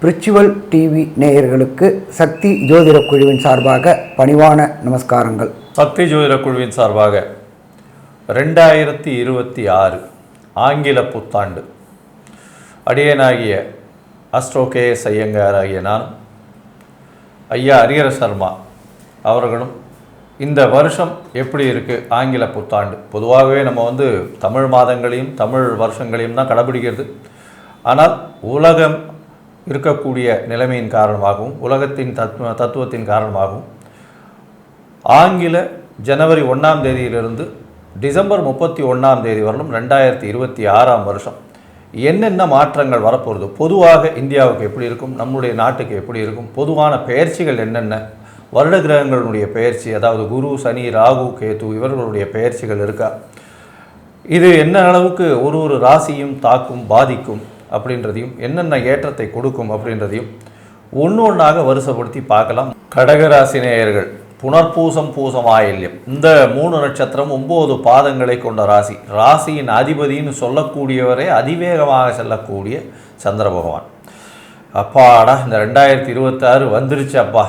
பிரிச்சுவல் TV நேயர்களுக்கு சக்தி ஜோதிட குழுவின் சார்பாக பணிவான நமஸ்காரங்கள். சக்தி ஜோதிட குழுவின் சார்பாக ரெண்டாயிரத்தி இருபத்தி ஆறு ஆங்கில புத்தாண்டு. அடியனாகிய அஸ்ட்ரோ கே எஸ் ஐயங்கார் ஆகிய நான் ஐயா ஹரிஹர சர்மா அவர்களும் இந்த வருஷம் எப்படி இருக்குது ஆங்கில புத்தாண்டு. பொதுவாகவே நம்ம வந்து தமிழ் மாதங்களையும் தமிழ் வருஷங்களையும் தான் கடைபிடிக்கிறது ஆனால் உலகம் இருக்கக்கூடிய நிலைமையின் காரணமாகவும் உலகத்தின் தத்துவ தத்துவத்தின் காரணமாகவும் ஆங்கில ஜனவரி ஒன்றாம் தேதியிலிருந்து டிசம்பர் முப்பத்தி ஒன்றாம் தேதி வரலும் ரெண்டாயிரத்தி இருபத்தி ஆறாம் வருஷம். என்னென்ன மாற்றங்கள் வரப்போகிறது பொதுவாக இந்தியாவுக்கு எப்படி இருக்கும்? நம்முடைய நாட்டுக்கு எப்படி இருக்கும்? பொதுவான பெயர்ச்சிகள் என்னென்ன? வருட கிரகங்களுடைய பெயர்ச்சி அதாவது குரு சனி ராகு கேது இவர்களுடைய பெயர்ச்சிகள் இருக்கா? இது என்ன அளவுக்கு ஒரு ஒரு ராசியும் தாக்கும் பாதிக்கும் அப்படின்றதையும் என்னென்ன ஏற்றத்தை கொடுக்கும் அப்படின்றதையும் ஒன்று ஒன்றாக வருஷப்படுத்தி பார்க்கலாம். கடகராசி நேயர்கள் புனர்பூசம் பூசம் ஆயில்யம். இந்த மூணு நட்சத்திரம் ஒம்பது பாதங்களை கொண்ட ராசி. ராசியின் அதிபதின்னு சொல்லக்கூடியவரே அதிவேகமாக செல்லக்கூடிய சந்திர பகவான். அப்பாடா இந்த ரெண்டாயிரத்தி இருபத்தாறு வந்துருச்சு அப்பா.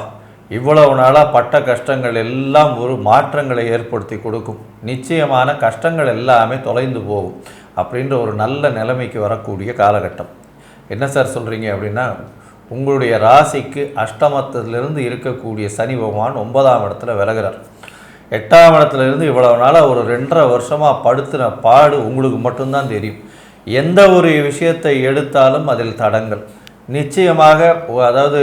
இவ்வளவு நாளாக பட்ட கஷ்டங்கள் எல்லாம் ஒரு மாற்றங்களை ஏற்படுத்தி கொடுக்கும். நிச்சயமான கஷ்டங்கள் எல்லாமே தொலைந்து போகும் அப்படின்ற ஒரு நல்ல நிலைமைக்கு வரக்கூடிய காலகட்டம். என்ன சார் சொல்கிறீங்க அப்படின்னா உங்களுடைய ராசிக்கு அஷ்டமத்திலிருந்து இருக்கக்கூடிய சனி பகவான் ஒன்பதாம் இடத்துல விலகிறார். எட்டாம் இடத்துல இருந்து இவ்வளவு நாளாக ஒரு ரெண்டரை வருஷமாக படுத்தின பாடு உங்களுக்கு மட்டும்தான் தெரியும். எந்த ஒரு விஷயத்தை எடுத்தாலும் அதில் தடங்கள். நிச்சயமாக அதாவது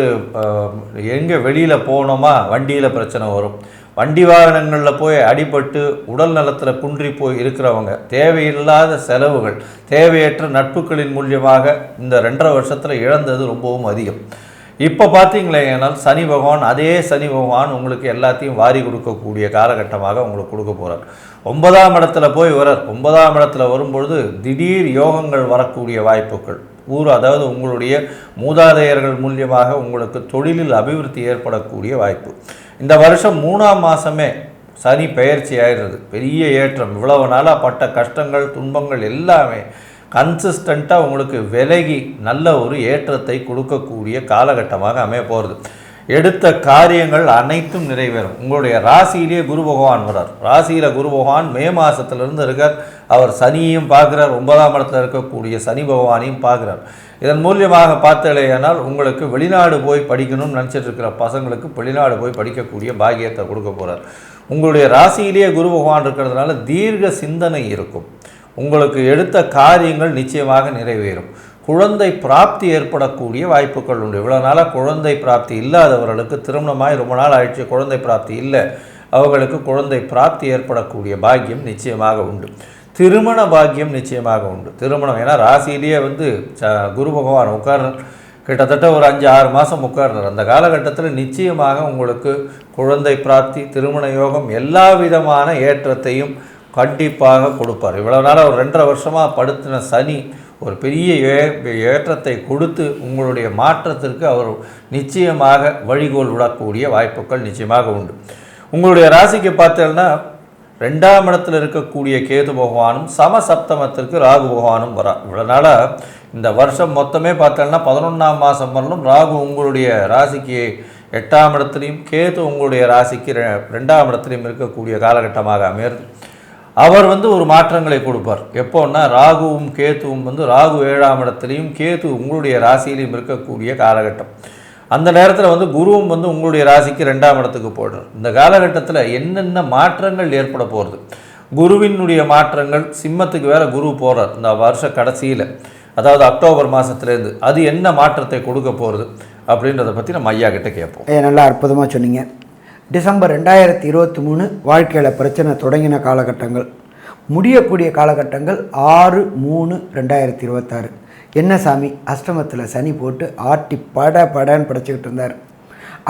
எங்கே வெளியில் போனோமா வண்டியில் பிரச்சனை வரும். வண்டி வாகனங்களில் போய் அடிபட்டு உடல் நலத்தில் குன்றி போய் இருக்கிறவங்க தேவையில்லாத செலவுகள் தேவையற்ற நட்புகளின் மூலியமாக இந்த ரெண்டரை வருஷத்தில் இழந்தது ரொம்பவும் அதிகம். இப்போ பார்த்தீங்களேனால் சனி பகவான் அதே சனி பகவான் உங்களுக்கு எல்லாத்தையும் வாரி கொடுக்கக்கூடிய காலகட்டமாக உங்களுக்கு கொடுக்க போகிறார் ஒன்பதாம் இடத்துல போய் வரார். ஒன்பதாம் இடத்துல வரும்பொழுது திடீர் யோகங்கள் வரக்கூடிய வாய்ப்புகள். ஊர் அதாவது உங்களுடைய மூதாதையர்கள் மூலியமாக உங்களுக்கு தொழிலில் அபிவிருத்தி ஏற்படக்கூடிய வாய்ப்பு. இந்த வருஷம் மூணாம் மாதமே சனி பெயர்ச்சி ஆயிடுறது. பெரிய ஏற்றம். இவ்வளவு நாளாக பட்ட கஷ்டங்கள் துன்பங்கள் எல்லாமே கன்சிஸ்டண்ட்டாக உங்களுக்கு விலகி நல்ல ஒரு ஏற்றத்தை கொடுக்கக்கூடிய காலகட்டமாக அமைய போகிறது எடுத்த காரியங்கள் அனைத்தும் நிறைவேறும். உங்களுடைய ராசியிலேயே குரு பகவான் வரார் ராசியில் குரு பகவான் மே மாதத்துலேருந்து இருக்கார். அவர் சனியையும் பார்க்குறார். ஒன்பதாம் இடத்துல இருக்கக்கூடிய சனி பகவானையும் பார்க்குறார். இதன் மூலியமாக பார்த்தலையானால் உங்களுக்கு வெளிநாடு போய் படிக்கணும்னு நினச்சிட்டு இருக்கிற பசங்களுக்கு வெளிநாடு போய் படிக்கக்கூடிய பாகியத்தை கொடுக்க போகிறார் உங்களுடைய ராசியிலேயே குரு பகவான் இருக்கிறதுனால தீர்க்க சிந்தனை இருக்கும். உங்களுக்கு எடுத்த காரியங்கள் நிச்சயமாக நிறைவேறும். குழந்தை பிராப்தி ஏற்படக்கூடிய வாய்ப்புகள் உண்டு. இவ்வளோ நாளாக குழந்தை பிராப்தி இல்லாதவர்களுக்கு திருமணமாய் ரொம்ப நாள் ஆயிடுச்சு குழந்தை பிராப்தி இல்லை. அவர்களுக்கு குழந்தை பிராப்தி ஏற்படக்கூடிய பாக்கியம் நிச்சயமாக உண்டு. திருமண பாக்கியம் நிச்சயமாக உண்டு. திருமணம் ஏன்னா ராசியிலேயே வந்து குரு பகவான் உட்கார் கிட்டத்தட்ட ஒரு அஞ்சு ஆறு மாதம் உட்கார்னர் அந்த காலகட்டத்தில் நிச்சயமாக உங்களுக்கு குழந்தை பிராப்தி திருமண யோகம் எல்லா விதமான ஏற்றத்தையும் கண்டிப்பாக கொடுப்பார். இவ்வளோ நாளாக ஒரு ரெண்டரை வருஷமாக படுத்தின சனி ஒரு பெரிய ஏ ஏற்றத்தை கொடுத்து உங்களுடைய மாற்றத்திற்கு அவர் நிச்சயமாக வழிகோல் விடக்கூடிய வாய்ப்புகள் நிச்சயமாக உண்டு. உங்களுடைய ராசிக்கு பார்த்தீங்கன்னா ரெண்டாம் இடத்தில் இருக்கக்கூடிய கேது பகவானும் சமசப்தமத்திற்கு ராகு பகவானும் வரா. இவ்வளோனால இந்த வருஷம் மொத்தமே பார்த்தோம்னா பதினொன்றாம் மாதம் வரலும் ராகு உங்களுடைய ராசிக்கு எட்டாம் இடத்துலையும் கேது உங்களுடைய ராசிக்கு ரெண்டாம் இடத்துலையும் இருக்கக்கூடிய காலகட்டமாக அமையிறது அவர் வந்து ஒரு மாற்றங்களை கொடுப்பார். எப்போன்னா ராகுவும் கேத்துவும் வந்து ராகு ஏழாம் இடத்துலையும் கேத்து உங்களுடைய ராசியிலையும் இருக்கக்கூடிய காலகட்டம். அந்த நேரத்தில் வந்து குருவும் வந்து உங்களுடைய ராசிக்கு ரெண்டாம் இடத்துக்கு போடுறார் இந்த காலகட்டத்தில் என்னென்ன மாற்றங்கள் ஏற்பட போகிறது குருவினுடைய மாற்றங்கள் சிம்மத்துக்கு வேறு குரு போகிறார் இந்த வருஷ கடைசியில் அதாவது அக்டோபர் மாதத்துலேருந்து அது என்ன மாற்றத்தை கொடுக்க போகிறது அப்படின்றத பற்றி நம்ம ஐயா கிட்டே கேட்போம். நல்லா அற்புதமாக சொன்னீங்க. டிசம்பர் ரெண்டாயிரத்தி இருபத்தி மூணு வாழ்க்கையில் பிரச்சனை தொடங்கின காலகட்டங்கள். முடியக்கூடிய காலகட்டங்கள் ஆறு மூணு ரெண்டாயிரத்தி இருபத்தாறு. என்ன சாமி? அஷ்டமத்தில் சனி போட்டு ஆட்டி பட படன்னு படைச்சிக்கிட்டு இருந்தார்.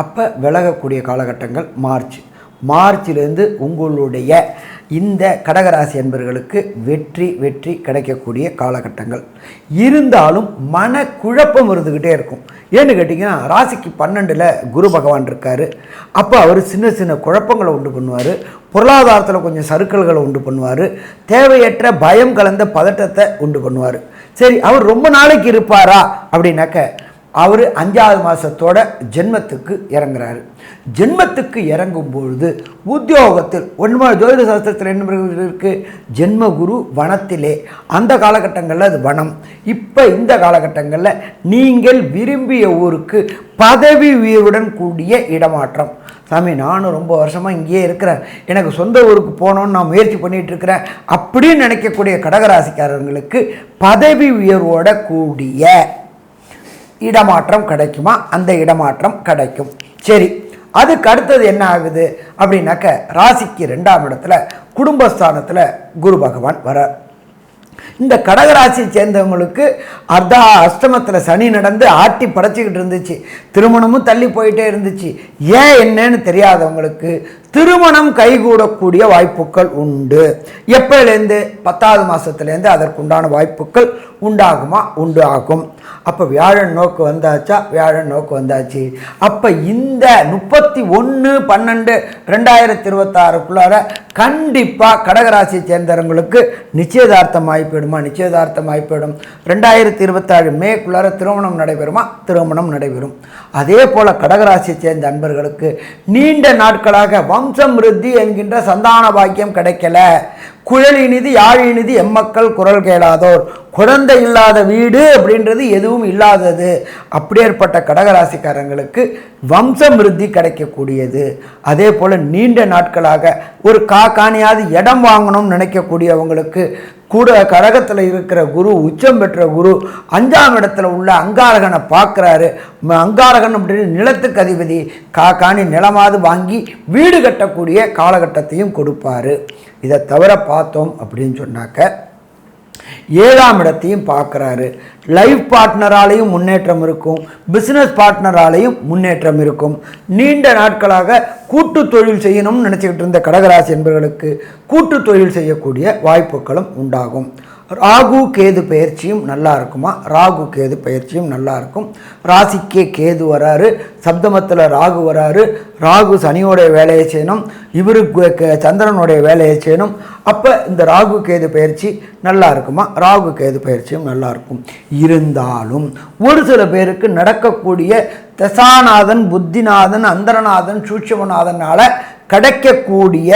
அப்போ விலகக்கூடிய காலகட்டங்கள் மார்ச். மார்ச்சிலேருந்து உங்களுடைய இந்த கடகராசி என்பர்களுக்கு வெற்றி வெற்றி கிடைக்கக்கூடிய காலகட்டங்கள். இருந்தாலும் மன குழப்பம் இருந்துக்கிட்டே இருக்கும். ஏன்னு கேட்டிங்கன்னா ராசிக்கு பன்னெண்டில் குரு பகவான் இருக்கார். அப்போ அவர் சின்ன சின்ன குழப்பங்களை உண்டு பண்ணுவார். பொருளாதாரத்தில் கொஞ்சம் சறுக்கல்களை உண்டு பண்ணுவார். தேவையற்ற பயம் கலந்த பதட்டத்தை உண்டு பண்ணுவார். சரி அவர் ரொம்ப நாளைக்கு இருப்பாரா? அப்படின்னாக்க அவர் அஞ்சாவது மாதத்தோட ஜென்மத்துக்கு இறங்குறாரு. ஜென்மத்துக்கு இறங்கும் பொழுது உத்தியோகத்தில் ஒன்பது ஜோதிட சாஸ்திரத்தில் என்ன இருக்கு? ஜென்ம குரு வனத்திலே. அந்த காலகட்டங்களில் அது வனம். இப்போ இந்த காலகட்டங்களில் நீங்கள் விரும்பிய ஊருக்கு பதவி உயர்வுடன் கூடிய இடமாற்றம். சாமி நானும் ரொம்ப வருஷமாக இங்கேயே இருக்கிறேன். எனக்கு சொந்த ஊருக்கு போகணுன்னு நான் முயற்சி பண்ணிகிட்டு இருக்கிறேன். அப்படின்னு நினைக்கக்கூடிய கடகராசிக்காரர்களுக்கு பதவி உயர்வோட கூடிய இடமாற்றம் கிடைக்குமா? அந்த இடமாற்றம் கிடைக்கும். சரி அதுக்கு அடுத்தது என்ன ஆகுது? அப்படின்னாக்க ராசிக்கு ரெண்டாம் இடத்துல குடும்பஸ்தானத்தில் குரு பகவான் வரார் இந்த கடகராசியை சேர்ந்தவங்களுக்கு அர்த்தா அஷ்டமத்தில் சனி நடந்து ஆட்டி படைச்சிக்கிட்டு இருந்துச்சு. திருமணமும் தள்ளி போயிட்டே இருந்துச்சு. ஏன் என்னன்னு தெரியாதவங்களுக்கு திருமணம் கைகூடக்கூடிய வாய்ப்புகள் உண்டு. எப்போலேருந்து பத்தாவது மாதத்துலேருந்து அதற்குண்டான வாய்ப்புகள் உண்டாகுமா? உண்டு ஆகும். அப்போ வியாழன் நோக்கு வந்தாச்சா? வியாழன் நோக்கு வந்தாச்சு. அப்போ இந்த முப்பத்தி ஒன்று பன்னெண்டு ரெண்டாயிரத்தி இருபத்தாறுக்குள்ளார கண்டிப்பாக கடகராசியை சேர்ந்தவங்களுக்கு நிச்சயதார்த்தம் ஆகிப்போயிடுமா? நிச்சயதார்த்தம் ஆகிப்போயிடும். ரெண்டாயிரத்தி இருபத்தாறு மேக்குள்ளார திருமணம் நடைபெறுமா? திருமணம் நடைபெறும். அதே போல் கடகராசியை சேர்ந்த அன்பர்களுக்கு நீண்ட நாட்களாக வம்சம் விருத்தி என்கின்ற சந்தான பாக்கியம் கிடைக்கல. குழல் இனிது யாழ் இனிது எம்மக்கள் குரல் கேளாதோர். குழந்தை இல்லாத வீடு அப்படின்றது எதுவும் இல்லாதது. அப்படியேற்பட்ட கடகராசிக்காரங்களுக்கு வம்சம் விருத்தி கிடைக்கக்கூடியது. அதே போல் நீண்ட நாட்களாக ஒரு காக்காணியாவது இடம் வாங்கணும்னு நினைக்கக்கூடியவங்களுக்கு கூட கடகத்தில் இருக்கிற குரு உச்சம் பெற்ற குரு அஞ்சாம் இடத்துல உள்ள அங்காரகனை பார்க்குறாரு. அங்காரகன் அப்படின்னு நிலத்துக்கு அதிபதி. காக்காணி நிலமாவது வாங்கி வீடு கட்டக்கூடிய காலகட்டத்தையும் கொடுப்பாரு. இதை தவிர பார்த்தோம் அப்படின்னு சொன்னாக்க ஏழாம் இடத்தையும் பார்க்குறாரு. லைஃப் பார்ட்னராலையும் முன்னேற்றம் இருக்கும். பிஸ்னஸ் பார்ட்னராலையும் முன்னேற்றம் இருக்கும். நீண்ட நாட்களாக கூட்டு தொழில் செய்யணும்னு நினச்சிக்கிட்டு இருந்த கடகராசி என்பவர்களுக்கு கூட்டு தொழில் செய்யக்கூடிய வாய்ப்புகளும் உண்டாகும். ராகு கேது பயிற்சியும் நல்லா இருக்குமா? ராகு கேது பயிற்சியும் நல்லா இருக்கும். ராசிக்கே கேது வராரு. சப்தமத்தில் ராகு வராரு. ராகு சனியோடைய வேலையை செய்யணும். இவருக்கு சந்திரனுடைய வேலையை செய்யணும். அப்போ இந்த ராகு கேது பயிற்சி நல்லா இருக்குமா? ராகு கேது பயிற்சியும் நல்லா இருக்கும். இருந்தாலும் ஒரு சில பேருக்கு நடக்கக்கூடிய தசாநாதன் புத்திநாதன் அந்தரநாதன் சூட்சமநாதனால் கிடைக்கக்கூடிய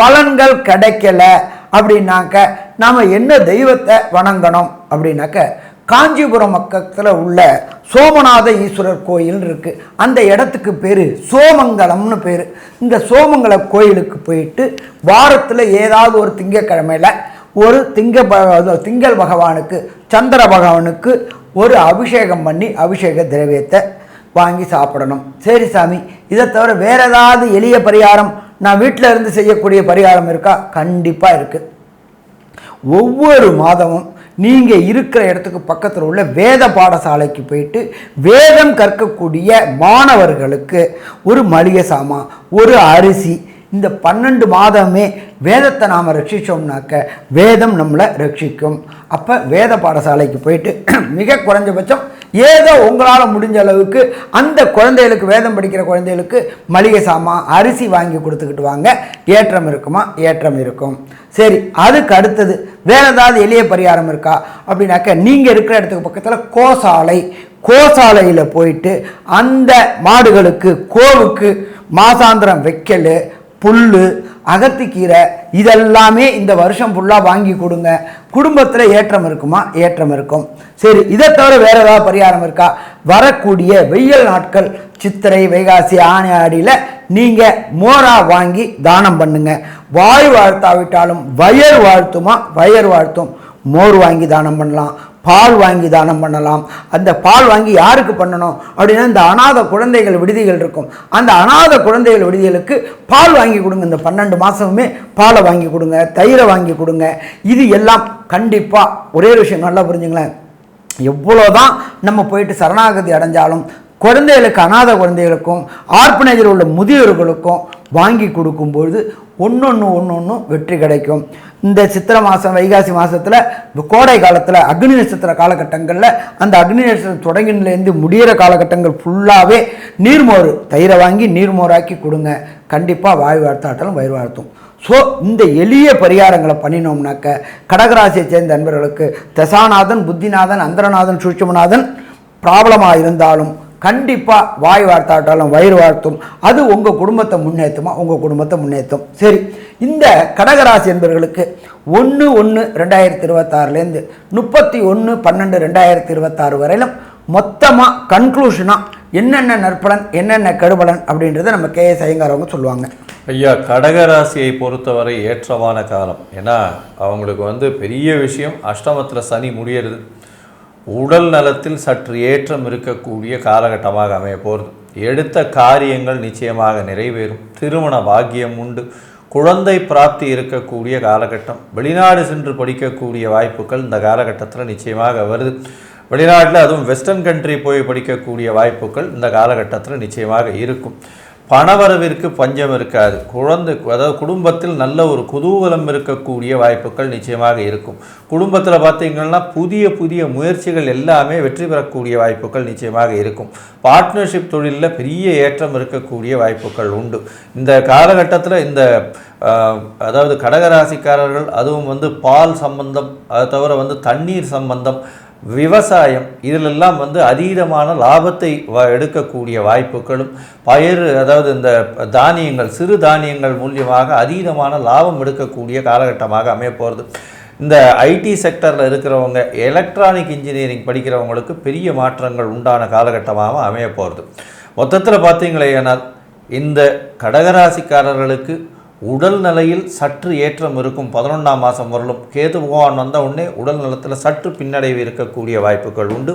பலன்கள் கிடைக்கல அப்படின்னாக்க நாம் என்ன தெய்வத்தை வணங்கணும் அப்படின்னாக்க காஞ்சிபுரம் பக்கத்தில் உள்ள சோமநாத ஈஸ்வரர் கோயில்னு இருக்குது அந்த இடத்துக்கு பேர் சோமங்கலம்னு பேர். இந்த சோமங்கல கோயிலுக்கு போயிட்டு வாரத்தில் ஏதாவது ஒரு திங்கக்கிழமையில் ஒரு திங்க திங்கள் பகவானுக்கு சந்திர பகவானுக்கு ஒரு அபிஷேகம் பண்ணி அபிஷேக திரவியத்தை வாங்கி சாப்பிடணும். சரி சாமி இதை தவிர வேறு ஏதாவது எளிய பரிகாரம் நான் வீட்டில் இருந்து செய்யக்கூடிய பரிகாரம் இருக்கா? கண்டிப்பாக இருக்குது ஒவ்வொரு மாதமும் நீங்கள் இருக்கிற இடத்துக்கு பக்கத்தில் உள்ள வேத பாடசாலைக்கு போயிட்டு வேதம் கற்கக்கூடிய மாணவர்களுக்கு ஒரு மளிகை சாமான் ஒரு அரிசி இந்த பன்னெண்டு மாதமே வேதத்தை நாம் ரட்சித்தோம்னாக்க வேதம் நம்மளை ரட்சிக்கும். அப்போ வேத பாடசாலைக்கு போயிட்டு மிக குறைஞ்சபட்சம் ஏதோ உங்களால் முடிஞ்ச அளவுக்கு அந்த குழந்தைகளுக்கு வேதம் படிக்கிற குழந்தைகளுக்கு மளிகை சாமான் அரிசி வாங்கி கொடுத்துக்கிட்டு வாங்க. ஏற்றம் இருக்குமா? ஏற்றம் இருக்கும். சரி அதுக்கு அடுத்தது வேற ஏதாவது எளிய பரிகாரம் இருக்கா? அப்படின்னாக்க நீங்கள் இருக்கிற இடத்துக்கு பக்கத்தில் கோசாலை. கோசாலையில் போயிட்டு அந்த மாடுகளுக்கு கோவுக்கு மாசாந்திரம் வைக்கல் புல் அகத்திக்கீரை இதெல்லாமே இந்த வருஷம் ஃபுல்லாக வாங்கி கொடுங்க. குடும்பத்தில் ஏற்றம் இருக்குமா? ஏற்றம் இருக்கும். சரி இதை தவிர வேற ஏதாவது பரிகாரம் இருக்கா? வரக்கூடிய வெயில் நாட்கள் சித்திரை வைகாசி ஆணை ஆடியில் நீங்கள் மோரா வாங்கி தானம் பண்ணுங்க. வாய் வாழ்த்தாவிட்டாலும் வயர் வாழ்த்துமா? வயர் வாழ்த்தும். மோர் வாங்கி தானம் பண்ணலாம். பால் வாங்கி தானம் பண்ணலாம். அந்த பால் வாங்கி யாருக்கு பண்ணணும்? அப்படின்னா இந்த அனாதை குழந்தைகள் விடுதிகள் இருக்கும். அந்த அனாதை குழந்தைகள் விடுதிகளுக்கு பால் வாங்கி கொடுங்க. இந்த பன்னெண்டு மாதமுமே பாலை வாங்கி கொடுங்க. தயிரை வாங்கி கொடுங்க. இது எல்லாம் கண்டிப்பாக ஒரே ஒரு விஷயம் நல்லா புரிஞ்சுங்களேன். எவ்வளோதான் நம்ம போயிட்டு சரணாகதி அடைஞ்சாலும் குழந்தைகளுக்கு அனாதை குழந்தைகளுக்கும் ஆர்ப்பனேஜில் உள்ள முதியோர்களுக்கும் வாங்கி கொடுக்கும்பொழுது ஒன்றொன்று ஒன்று ஒன்று வெற்றி கிடைக்கும். இந்த சித்திரை மாதம் வைகாசி மாதத்தில் கோடை காலத்தில் அக்னி நட்சத்திர காலகட்டங்களில் அந்த அக்னி நட்சத்திரம் தொடங்கினிலேருந்து முடிகிற காலகட்டங்கள் ஃபுல்லாகவே நீர்மோர் தயிரை வாங்கி நீர்மோராக்கி கொடுங்க. கண்டிப்பாக வாய் வார்த்தாட்டலும் வயிறு வாழ்த்தும் ஸோ இந்த எளிய பரிகாரங்களை பண்ணினோம்னாக்க கடகராசியை சேர்ந்த நண்பர்களுக்கு தசாநாதன் புத்திநாதன் அந்தரநாதன் சூட்சமநாதன் ப்ராப்ளமாக இருந்தாலும் கண்டிப்பாக வாய் வார்த்தாட்டாலும் வயிறு வார்த்தும். அது உங்கள் குடும்பத்தை முன்னேற்றுமா உங்கள் குடும்பத்தை முன்னேற்றும் சரி இந்த கடகராசி என்பவர்களுக்கு ஒன்று ஒன்று ரெண்டாயிரத்தி இருபத்தாறுலேருந்து முப்பத்தி ஒன்று பன்னெண்டு ரெண்டாயிரத்தி இருபத்தாறு வரையிலும் மொத்தமாக கன்க்ளூஷனாக என்னென்ன நற்பலன் என்னென்ன கெடுபலன் அப்படின்றத நம்ம கே எஸ் ஐயங்காரவங்க சொல்லுவாங்க. ஐயா கடகராசியை பொறுத்தவரை ஏற்றமான காலம். ஏன்னா அவங்களுக்கு வந்து பெரிய விஷயம் அஷ்டமத்தில் சனி முடியறது. உடல் நலத்தில் சற்று ஏற்றம் இருக்கக்கூடிய காலகட்டமாக அமைய போகிறது. எடுத்த காரியங்கள் நிச்சயமாக நிறைவேறும். திருமண பாக்கியம் உண்டு. குழந்தை பிராப்தி இருக்கக்கூடிய காலகட்டம். வெளிநாடு சென்று படிக்கக்கூடிய வாய்ப்புகள் இந்த காலகட்டத்தில் நிச்சயமாக வருது. வெளிநாட்டில் அதுவும் வெஸ்டர்ன் கண்ட்ரி போய் படிக்கக்கூடிய வாய்ப்புகள் இந்த காலகட்டத்தில் நிச்சயமாக இருக்கும். பணவரவிற்கு பஞ்சம் இருக்காது. குழந்தை அதாவது குடும்பத்தில் நல்ல ஒரு குதூகலம் இருக்கக்கூடிய வாய்ப்புகள் நிச்சயமாக இருக்கும். குடும்பத்தில் பார்த்தீங்கன்னா புதிய புதிய முயற்சிகள் எல்லாமே வெற்றி பெறக்கூடிய வாய்ப்புகள் நிச்சயமாக இருக்கும். பார்ட்னர்ஷிப் தொழிலில் பெரிய ஏற்றம் இருக்கக்கூடிய வாய்ப்புகள் உண்டு. இந்த காலகட்டத்தில் இந்த அதாவது கடகராசிக்காரர்கள் அதுவும் வந்து பால் சம்பந்தம் அதை தவிர வந்து தண்ணீர் சம்பந்தம் விவசாயம் இதிலெல்லாம் வந்து அதீதமான லாபத்தை வ எடுக்கக்கூடிய வாய்ப்புகளும் பயிர் அதாவது இந்த தானியங்கள் சிறு தானியங்கள் மூலியமாக அதீதமான லாபம் எடுக்கக்கூடிய காலகட்டமாக அமையப்போகிறது இந்த ஐடி செக்டரில் இருக்கிறவங்க எலக்ட்ரானிக் இன்ஜினியரிங் படிக்கிறவங்களுக்கு பெரிய மாற்றங்கள் உண்டான காலகட்டமாக அமையப்போகிறது மொத்தத்தில் பார்த்தீங்களே ஆனால் இந்த கடகராசிக்காரர்களுக்கு உடல் நிலையில் சற்று ஏற்றம் இருக்கும் பதினொன்றாம் மாதம் வரலும் கேது பகவான் வந்த உடனே உடல் நலத்தில் சற்று பின்னடைவு இருக்கக்கூடிய வாய்ப்புகள் உண்டு.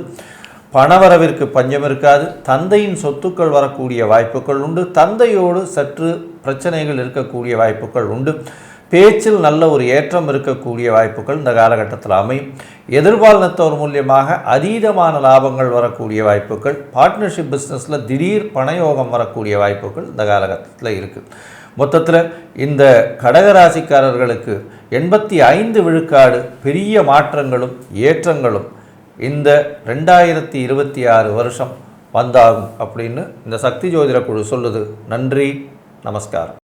பணவரவிற்கு பஞ்சம் இருக்காது. தந்தையின் சொத்துக்கள் வரக்கூடிய வாய்ப்புகள் உண்டு. தந்தையோடு சற்று பிரச்சனைகள் இருக்கக்கூடிய வாய்ப்புகள் உண்டு. பேச்சில் நல்ல ஒரு ஏற்றம் இருக்கக்கூடிய வாய்ப்புகள் இந்த காலகட்டத்தில் அமையும். எதிர்பாலினத்தோர் மூலியமாக அதீதமான லாபங்கள் வரக்கூடிய வாய்ப்புகள் பார்ட்னர்ஷிப் பிஸ்னஸில் திடீர் பணயோகம் வரக்கூடிய வாய்ப்புகள் இந்த காலகட்டத்தில் இருக்குது மொத்தத்தில் இந்த கடகராசிக்காரர்களுக்கு எண்பத்தி ஐந்து விழுக்காடு பெரிய மாற்றங்களும் ஏற்றங்களும் இந்த ரெண்டாயிரத்தி இருபத்தி ஆறு வருஷம் வந்தாகும் அப்படின்னு இந்த சக்தி ஜோதிட குழு சொல்லுது. நன்றி நமஸ்காரம்.